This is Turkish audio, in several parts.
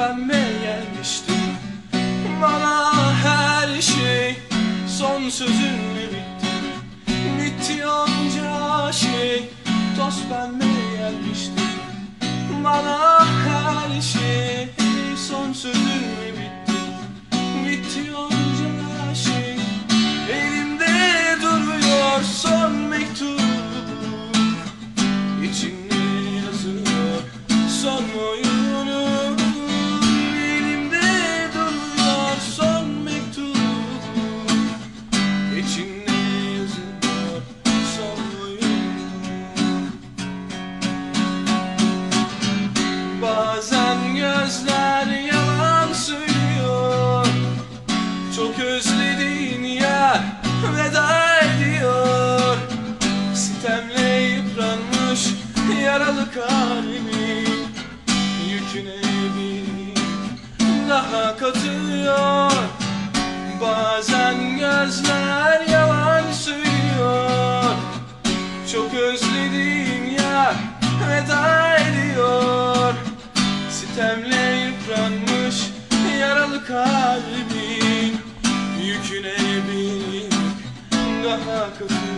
pembe gelmişti Bana her şey son sözünle bitti. Bitti onca şey toz pembe gelmişti Bana her şey son sözünle bitti. Bitti onca şey Elimde duruyor son mektup İçinde yazıyor son oyunu yaralı kalbim Yüküne bir daha katıyor. Bazen gözler yalan söylüyor Çok özlediğim yer veda ediyor. Sitemle yıpranmış yaralı kalbin Yüküne bir daha katıyor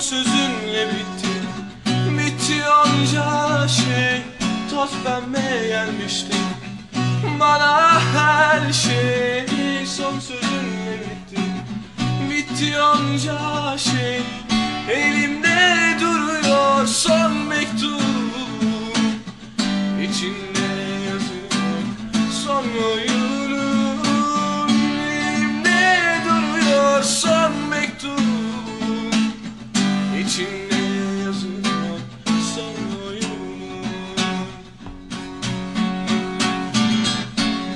sözünle bitti. Bitti onca şey Toz pembe gelmişti. Bana her şey son sözünle bitti. Bitti onca şey Elimde duruyor son mektup. İçinde İçinde yazıyor son oyunum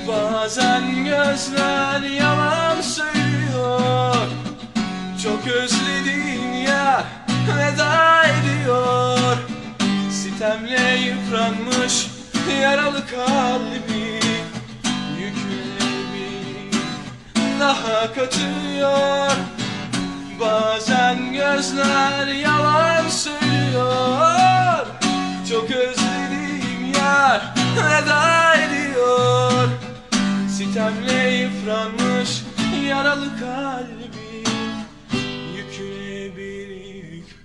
Bazen gözler yalan söylüyor. Çok özlediğin yer veda ediyor. Sitemle yıpranmış yaralı kalbi. Yüküne bir daha katıyor Bazen gözler yalan söylüyor. Çok özlediğim yer veda ediyor. Sitemle yıpranmış yaralı kalbi Yüküne bir yük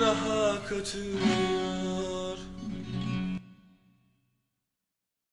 daha katıyor